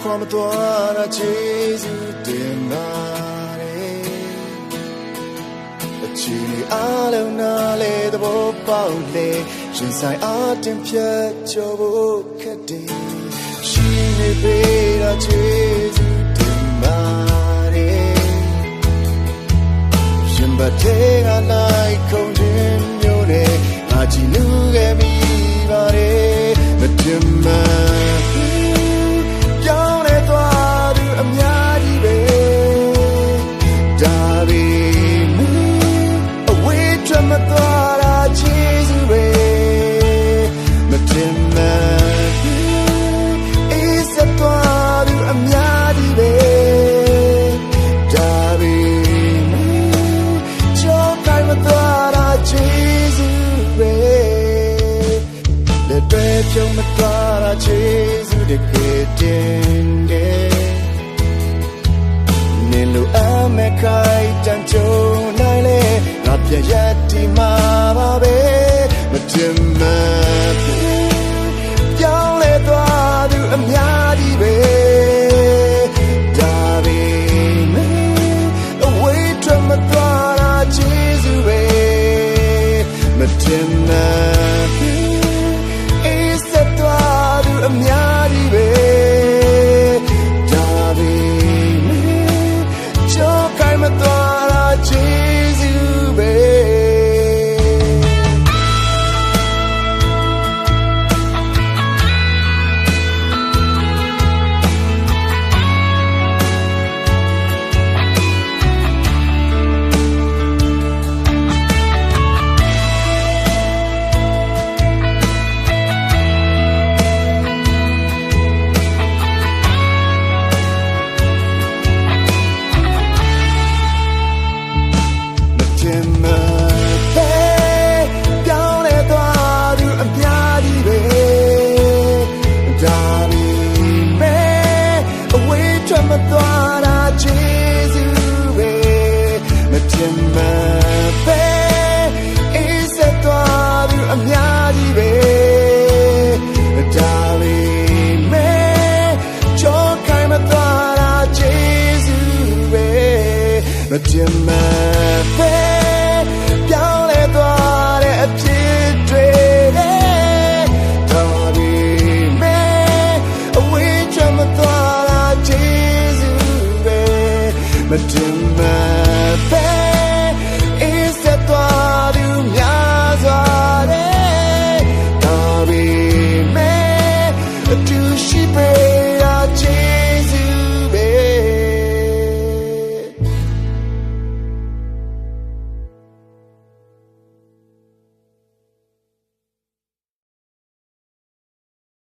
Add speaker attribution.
Speaker 1: ခွာမသွားတာချေစုတင်ပါတယ်အချီအားလုံးနားလေသဘောပေါက်လေရှ မသွားတာချေစုပဲမတင်မှန်အေးစက်သွားသူအများကြီးပဲဒါပေမဲ့ကြောက်တိုင်းမသွားတာချေစုပဲလက်တွေပြုံးမသွားတာချေစုတကယ်တင်တယ်နေလိုအမဲခိုင်တန်ကြုံနိုင်လေ ငါပြရတ်ဒီမှာပါပဲမတင်မပြောင်းလဲသွားသူအများကြီးပဲဒါပေမဲ့အဝေးထွက်မသွားတာချေစုပဲမတင်မ တင်မပဲပြောင်းလဲသွားတဲ့အဖြစ်တွေနဲ့တော်ပြီမဲအဝေးချမသွားတာဂျေစုပဲမတင်မ